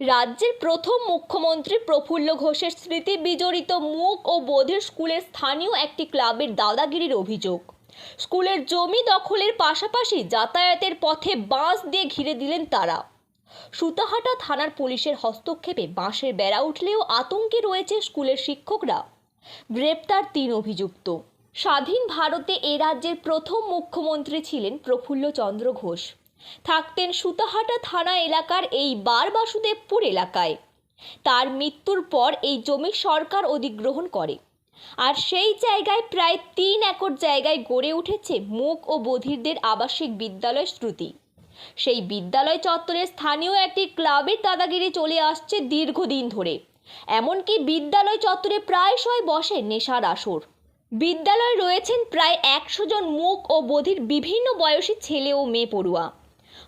রাজ্যের প্রথম মুখ্যমন্ত্রী প্রফুল্ল ঘোষের স্মৃতি বিজড়িত মুখ ও বোধের স্কুলের স্থানীয় একটি ক্লাবের দাদাগিরির অভিযোগ। স্কুলের জমি দখলের পাশাপাশি যাতায়াতের পথে বাঁশ দিয়ে ঘিরে দিলেন তারা। সুতাহাটা থানার পুলিশের হস্তক্ষেপে বাঁশের বেড়া উঠলেও আতঙ্কে রয়েছে স্কুলের শিক্ষকরা। গ্রেপ্তার তিন অভিযুক্ত। স্বাধীন ভারতে এ রাজ্যের প্রথম মুখ্যমন্ত্রী ছিলেন প্রফুল্ল চন্দ্র ঘোষ। থাকতেন সুতাহাটা থানা এলাকার এই বার বাসুদেবপুর এলাকায়। তার মৃত্যুর পর এই জমি সরকার অধিগ্রহণ করে। আর সেই জায়গায় প্রায় তিন একর জায়গায় গড়ে উঠেছে মুখ ও বধিরদের আবাসিক বিদ্যালয় শ্রুতি সেই বিদ্যালয় চত্বরে স্থানীয় একটি ক্লাবের দাদাগিরি চলে আসছে দীর্ঘদিন ধরে। এমনকি বিদ্যালয় চত্বরে প্রায়শই বসে নেশার আসর। বিদ্যালয়ে রয়েছেন প্রায় একশো জন মুখ ও বধির বিভিন্ন বয়সী ছেলে ও মেয়ে পড়ুয়া।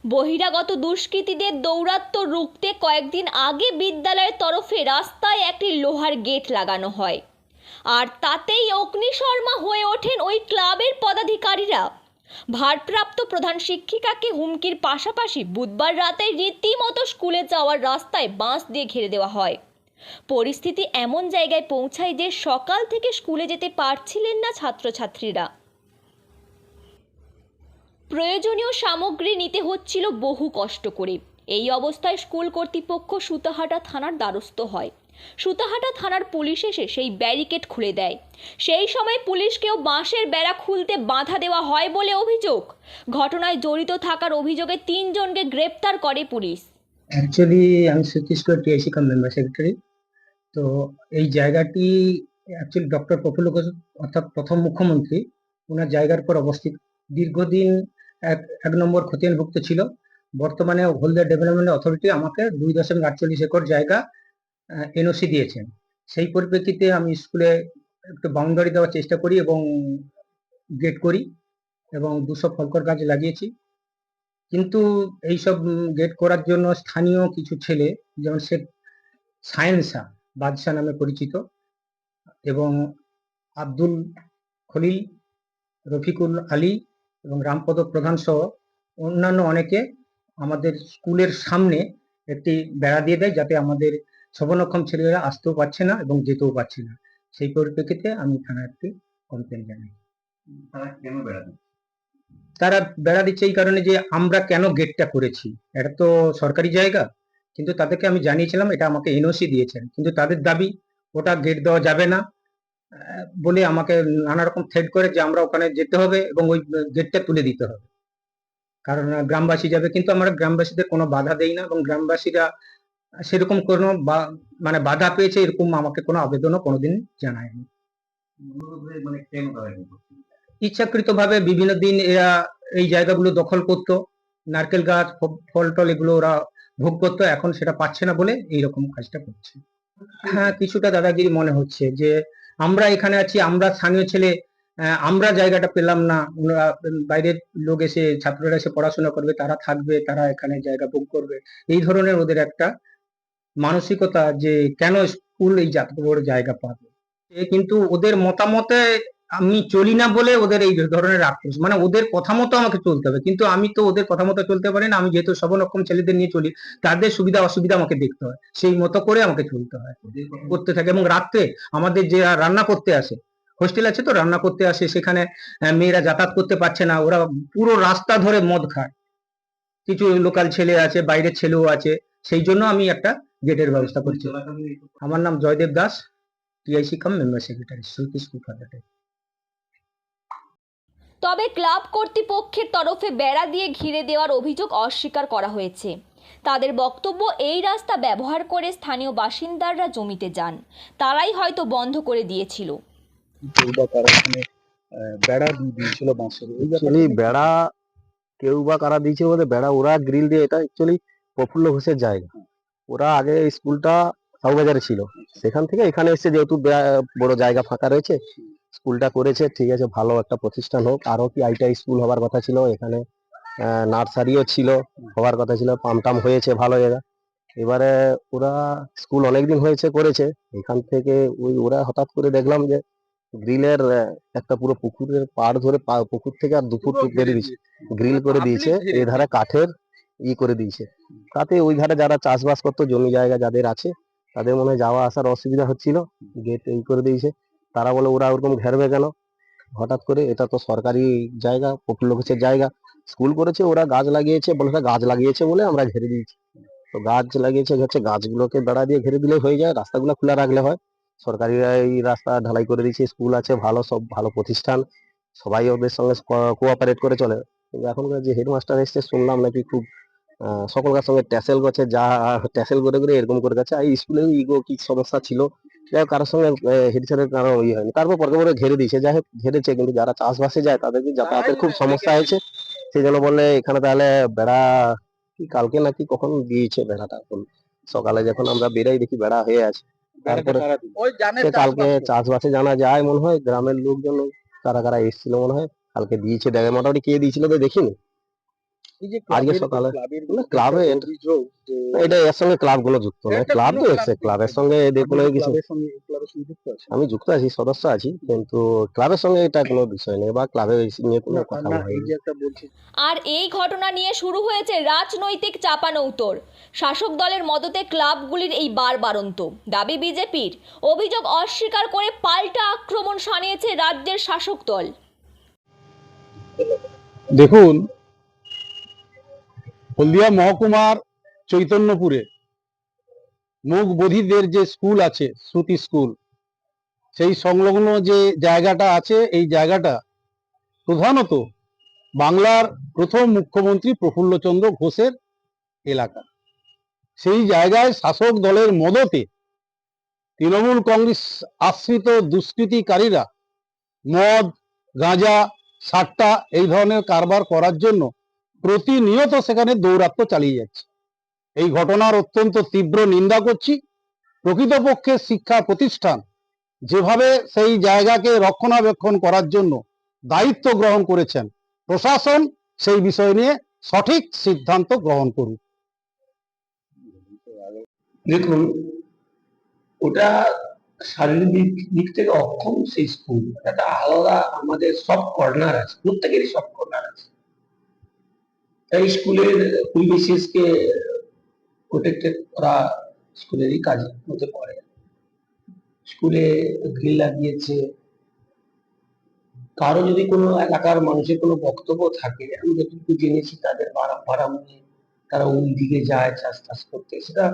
বহিরাগত দুষ্কৃতীদের দৌরাত্ম্য রুখতে কয়েকদিন আগে বিদ্যালয়ের তরফে রাস্তায় একটি লোহার গেট লাগানো হয়। আর তাতেই অগ্নিশর্মা হয়ে ওঠেন ওই ক্লাবের পদাধিকারীরা। ভারপ্রাপ্ত প্রধান শিক্ষিকাকে হুমকির পাশাপাশি বুধবার রাতে রীতিমতো স্কুলে যাওয়ার রাস্তায় বাঁশ দিয়ে ঘিরে দেওয়া হয়। পরিস্থিতি এমন জায়গায় পৌঁছায় যে সকাল থেকে স্কুলে যেতে পারছিলেন না ছাত্রছাত্রীরা। প্রয়োজনীয় সামগ্রী নিতে হচ্ছিল বহু কষ্ট করে। এই অবস্থায় স্কুল কর্তৃপক্ষ সুতাহাটা থানার দ্বারস্থ হয়। সুতাহাটা থানার পুলিশ এসে সেই ব্যারিকেড খুলে দেয়। সেই সময় পুলিশকেও বাঁশের বেড়া খুলতে বাধা দেওয়া হয় বলে অভিযোগ। ঘটনায় জড়িত থাকার অভিযোগে তিনজনকে গ্রেপ্তার করে পুলিশ। অ্যাকচুয়ালি আমি সুতীশ কর টিআইসি কাম মেম্বার সেক্রেটারি। তো এই জায়গাটি অ্যাকচুয়ালি ডক্টর প্রফুল্ল ঘোষ অর্থাৎ প্রথম মুখ্যমন্ত্রী, ওনার জায়গার পর অবস্থিত। দীর্ঘদিন এক এক নম্বর খতিয়ানভুক্ত ছিল। বর্তমানে হলদিয়া ডেভেলপমেন্ট অথরিটি আমাকে দুই দশমিক আটচল্লিশ একর জায়গা এনওসি দিয়েছেন। সেই পরিপ্রেক্ষিতে আমি স্কুলে একটু বাউন্ডারি দেওয়ার চেষ্টা করি এবং গেট করি এবং দুশো ফলকর গাছ লাগিয়েছি। কিন্তু এইসব গেট করার জন্য স্থানীয় কিছু ছেলে, যেমন শেখ সায়েন্সা বাদশাহ নামে পরিচিত এবং আব্দুল খলিল, রফিকুল আলী এবং রামপদ প্রধান সহ অন্যান্য অনেকে আমাদের স্কুলের সামনে একটি বেড়া দিয়ে দেয় যাতে আমাদের সবনক্ষম ছেলেরা আসতেও পারছে না এবং যেতেও পারছে না। সেই পরিপ্রেক্ষিতে আমি থানায় একটি কমপ্লেন জানাই। তারা কেন বেড়াতে তারা বেড়া দিচ্ছে এই কারণে যে আমরা কেন গেটটা করেছি? এটা তো সরকারি জায়গা কিন্তু তাদেরকে আমি জানিয়েছিলাম এটা আমাকে এনওসি দিয়েছেন। কিন্তু তাদের দাবি ওটা গেট দেওয়া যাবে না। বলে আমাকে নানা রকম থ্রেড করে যে আমরা ওখানে যেতে হবে এবং ওই গেটটা তুলে দিতে হবে। কারণ গ্রামবাসী যাবে কিন্তু আমরা গ্রামবাসীদের কোনো বাধা দেই না এবং গ্রামবাসীরা সেরকম কোনো মানে বাধা পেয়েছে এরকম আমাকে কোনো আবেদনও কোনোদিন জানায়নি। মূলত মানে কেন তারা এরকম করছে? ইচ্ছাকৃত ভাবে বিভিন্ন দিন এরা এই জায়গাগুলো দখল করতো। নারকেল গাছ ফল টল এগুলো ওরা ভোগ করতো, এখন সেটা পাচ্ছে না বলে এইরকম কাজটা করছে। হ্যাঁ কিছুটা দাদাগিরি মনে হচ্ছে যে আমরা এখানে আছি, আমরা স্থানীয় ছেলে আমরা জায়গাটা পেলাম না। ওনারা বাইরের লোক এসে, ছাত্ররা এসে পড়াশোনা করবে, তারা থাকবে, তারা এখানে জায়গা ভোগ করবে। এই ধরনের ওদের একটা মানসিকতা যে কেন স্কুল এই জাতীয় জায়গা পাবে। কিন্তু ওদের মতামতে আমি চলি না বলে ওদের এই ধরনের আক্রোশ। মানে ওদের কথা মতো আমাকে চলতে হবে। কিন্তু আমি তো ওদের কথা মতো চলতে পারি না। আমি যেহেতু সবরকম ছেলেদের নিয়ে চলি তাদের সুবিধা অসুবিধা আমাকে দেখতে হয়। সেই মতো করে আমাকে চলতে হয়। করতে থাকে। এবং রাত্রে আমাদের যে রান্না করতে আসে হোস্টেল আছে তো? রান্না করতে আসে। সেখানে মেয়েরা যাতায়াত করতে পারছে না। ওরা পুরো রাস্তা ধরে মদ খায়। কিছু লোকাল ছেলে আছে বাইরের ছেলেও আছে। সেই জন্য আমি একটা গেটের ব্যবস্থা করছি। সব আমার নাম Joydev Das. TIC cum member secretary father তবে ক্লাব কর্তৃপক্ষের তরফে বেড়া দিয়ে ঘিরে দেওয়ার অভিযোগ অস্বীকার করা হয়েছে। তাদের বক্তব্য এই রাস্তা ব্যবহার করে স্থানীয় বাসিন্দারা জমিতে যান। তারাই হয়তো বন্ধ করে দিয়েছিল। দিয়ে বাঁশের। অ্যাকচুয়ালি বেড়া কেউ বা কারা দিয়েছে বলে বেড়া ওরা গ্রিল দিয়ে এটা অ্যাকচুয়ালি প্রফুল্ল ঘোষের জায়গা। ওরা আগে স্কুলটা সাউবাজারে ছিল। সেখান থেকে এখানে এসে যেহেতু বড় জায়গা ফাঁকা রয়েছে স্কুলটা করেছে ঠিক আছে ভালো একটা প্রতিষ্ঠান হোক। আরও কি আইটাই স্কুল হবার কথা ছিল এখানে নার্সারিও ছিল হবার কথা ছিল পামটাম হয়েছে ভালো জায়গা। এবারে ওরা স্কুল অনেকদিন হয়েছে করেছে। এখান থেকে ওই ওরা হঠাৎ করে দেখলাম যে গ্রিলের একটা পুরো পুকুরের পাড় ধরে পুকুর থেকে আর দুপুর বেরিয়ে দিয়েছে। গ্রিল করে দিয়েছে এই ধারে কাঠের ই করে দিয়েছে। তাতে ওই ধারে যারা চাষবাস করতো জমি জায়গা যাদের আছে তাদের মনে হয় যাওয়া আসার অসুবিধা হচ্ছিল। গেট এই করে দিয়েছে। তারা বলে ওরা ওরকম ঘেরবে কেন? হঠাৎ করে এটা তো সরকারি জায়গা, প্রফুল্ল ঘোষের জায়গা। স্কুল করেছে, ওরা গাছ লাগিয়েছে, বলে গাছ লাগিয়েছে বলে আমরা ঘেরে দিয়েছি। তো গাছ লাগিয়েছে, হচ্ছে গাছগুলোকে বেড়া দিয়ে ঘিরে দিলে হয়ে যায়, রাস্তাগুলো খোলা রাখলে হয়। সরকারি এই রাস্তা ঢালাই করে দিয়েছে, স্কুল আছে, ভালো, সব ভালো প্রতিষ্ঠান। সবাই ওদের সঙ্গে কোঅপারেট করে চলে। এখনকার যে হেডমাস্টার এসছে, শুনলাম নাকি খুব সকলকার সঙ্গে ট্যাসেল করছে, যা, ট্যাসেল করে করে এরকম করে গেছে। আর স্কুলেও ইগো কি সমস্যা ছিল? যাই হোক কারোর সঙ্গে হেড স্যারের কারও ইয়ে হয়নি। তারপর পরে পরে ঘেরে দিয়েছে যাই হোক ঘেরেছে কিন্তু যারা চাষবাসে যায় তাদেরকে যাতায়াতের খুব সমস্যা হয়েছে। সেই জন্য বললে এখানে তাহলে বেড়া কি কালকে নাকি কখন দিয়েছে বেড়াটা? এখন সকালে যখন আমরা বেরাই দেখি বেড়া হয়ে আছে। তারপরে কালকে চাষবাসে জানা যায় মনে হয় গ্রামের লোকজন কারা কারা এসেছিল মনে হয় কালকে দিয়েছে। দেখে মোটামুটি কে দিয়েছিল তো দেখিনি। আজকে ক্লাবের- সকালে- ক্লাবে এটা- অভিযোগ যে না, এটা এর সঙ্গে ক্লাবগুলো যুক্ত নয়। ক্লাব তো এসছে ক্লাব ক্লাবের সঙ্গে এদের কোনো কিছু ক্লাবের সঙ্গে ক্লাবের সঙ্গে যুক্ত আছেন? আমি যুক্ত আছি সদস্য আছি কিন্তু ক্লাবের সঙ্গে এটা কোনো বিষয় নেই বা ক্লাবে নিয়ে কোনো কথা আর এই ঘটনা নিয়ে শুরু হয়েছে রাজনৈতিক চাপানৌতর শাসক দলের মদতে ক্লাবগুলির এই বার বারবারন্ত দাবি বিজেপির। অভিযোগ অস্বীকার করে পাল্টা আক্রমণ শানিয়েছে রাজ্যের শাসক দল। দেখুন হলদিয়া মহকুমার চৈতন্যপুরে মুখ বধিরদের যে স্কুল আছে, শ্রুতি স্কুল, সেই সংলগ্ন যে জায়গাটা আছে, এই জায়গাটা প্রধানত বাংলার প্রথম মুখ্যমন্ত্রী প্রফুল্লচন্দ্র ঘোষের এলাকা। সেই জায়গায় শাসক দলের মদতে তৃণমূল কংগ্রেস আশ্রিত দুষ্কৃতিকারীরা মদ, গাঁজা, সাট্টা এই ধরনের কারবার করার জন্য প্রতিনিয়ত সেখানে দৌরাত্ম্য চালিয়ে যাচ্ছে। এই ঘটনার অত্যন্ত তীব্র নিন্দা করছি। প্রকৃতপক্ষে শিক্ষা প্রতিষ্ঠান যেভাবে সেই জায়গাকে রক্ষণাবেক্ষণ করার জন্য দায়িত্ব গ্রহণ করেছেন, প্রশাসন সেই বিষয় নিয়ে সঠিক সিদ্ধান্ত গ্রহণ করুক। দেখুন, ওটা শারীরিক দিক থেকে অক্ষম সেই স্কুল। একটা আলাদা আমাদের সব কর্নার আছে, প্রত্যেকেরই সব কর্নার আছে। তাই স্কুলের পরিবেশকে প্রোটেক্টেড করা স্কুলেরই কাজ মধ্যে পড়ে। স্কুলে গ্রিল লাগিয়েছে। কারও যদি কোনো এলাকার মানুষের কোনো বক্তব্য থাকে, আমি যতটুকু জেনেছি তাদের নিয়ে তারা ওই দিকে যায় চাষ টাস করতে। সেটা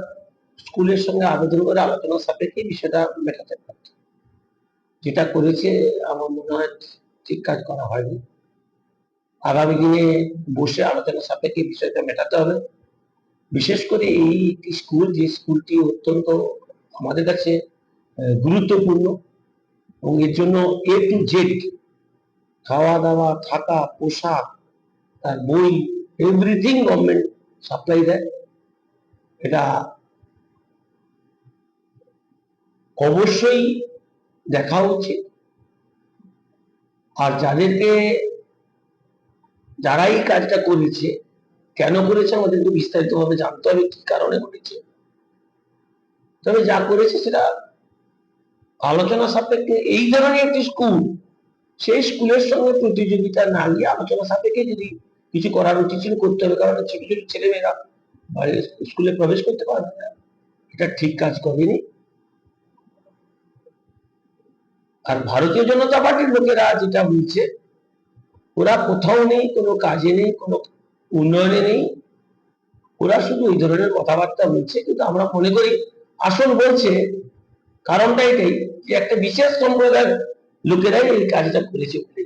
স্কুলের সঙ্গে আবেদন করে আলোচনা সাপেক্ষে বিষয়টা মেটাতে পারত। যেটা করেছে, আমার মনে হয় ঠিক কাজ করা হয়নি। আগামী দিনে বসে আলোচনা সাপেক্ষে বিষয়টা মেটাতে হবে। বিশেষ করে এই স্কুল, যে স্কুলটি অত্যন্ত আমাদের কাছে গুরুত্বপূর্ণ এবং এর জন্য এ টু জেড খাওয়া দাওয়া থাকা, পোশাক, তার বই এভরিথিং গভর্নমেন্ট সাপ্লাই দেয়। এটা অবশ্যই দেখা উচিত। আর যাদেরকে যারা এই কাজটা করেছে, কেন করেছে আমাদেরকে বিস্তারিত ভাবে জানতে হবে, কি কারণে করেছে? তবে যা করেছে সেটা আলোচনা সাপেক্ষে, এই ধরনের একটি স্কুল সেই স্কুলের সঙ্গে প্রতিযোগিতা না গিয়ে আলোচনা সাপেক্ষে যদি কিছু করার উচিত ছিল, করতে হবে, কারণ ছোট ছোট ছেলেমেয়েরা স্কুলে প্রবেশ করতে পারবে না। এটা ঠিক কাজ করেনি। আর ভারতীয় জনতা পার্টির লোকেরা যেটা বলছে ওরা কোথাও নেই, কোনো কাজে নেই, কোনো উন্নয়নে নেই। ওরা শুধু এই ধরনের কথাবার্তা বলছে, কিন্তু আমরা মনে করি আসল বলছে, কারণটা এটাই যে একটা বিশেষ সম্প্রদায়ের লোকেরাই এই কাজটা করেছে বলে।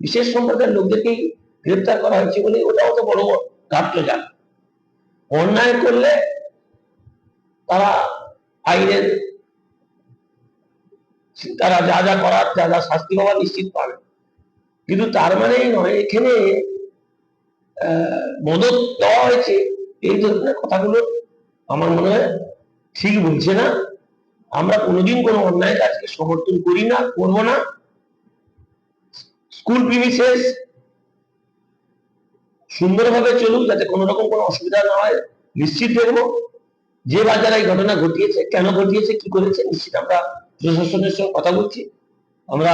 বিশেষ সম্প্রদায়ের লোকদেরকেই গ্রেপ্তার করা হয়েছে বলে ওটাও তো বড় গাফলজান অন্যায় করলে তারা আইনের, তারা যা যা করার, যা যা শাস্তি পাওয়া নিশ্চিত পাবে। কিন্তু তার মানে এই নয়, এখানে মদত দেওয়া হয়েছে এই ধরনের কথাগুলো আমার মনে হয় ঠিক বলছে না। আমরা কোনোদিন কোনো অন্যায় কাজকে সমর্থন করি না, করব না। স্কুল প্রিমিসেস সুন্দরভাবে চলুক, যাতে কোনো রকম কোনো অসুবিধা না হয়, নিশ্চিত দেখব যে বাজারে এই ঘটনা ঘটিয়েছে, কেন ঘটিয়েছে, কি করেছে, নিশ্চিত আমরা প্রশাসনের সঙ্গে কথা বলছি। আমরা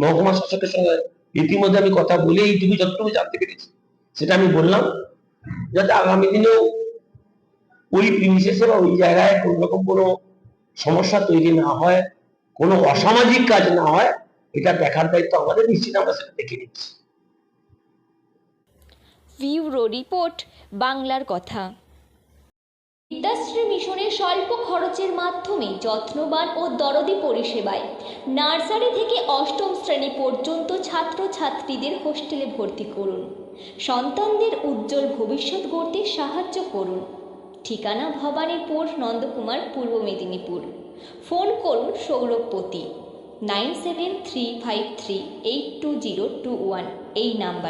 মহকুমা শাসকের সঙ্গে ইতিমধ্যে আমি কথা যতটুকু জানতে পেরেছি। সেটা আমি বললাম, যাতে আগামী দিনেও ওই ওই জায়গায় কোন রকম কোনো সমস্যা তৈরি না হয়, কোনো অসামাজিক কাজ না হয়, এটা দেখার দায়িত্ব আমাদের, নিশ্চিত আমরা সেটা দেখে নিচ্ছি। ভিউরো রিপোর্ট, বাংলার কথা। বিদ্যাশ্রী মিশনের স্বল্প খরচের মাধ্যমে যত্নবান ও দরদি পরিষেবায় নার্সারি থেকে অষ্টম শ্রেণি পর্যন্ত ছাত্রছাত্রীদের হোস্টেলে ভর্তি করুন। সন্তানদের উজ্জ্বল ভবিষ্যৎ গড়তে সাহায্য করুন। ঠিকানা ভবানীপুর, নন্দকুমার, পূর্ব মেদিনীপুর। ফোন করুন Sauravpati nine seven three five three eight two zero two one এই নাম্বারে।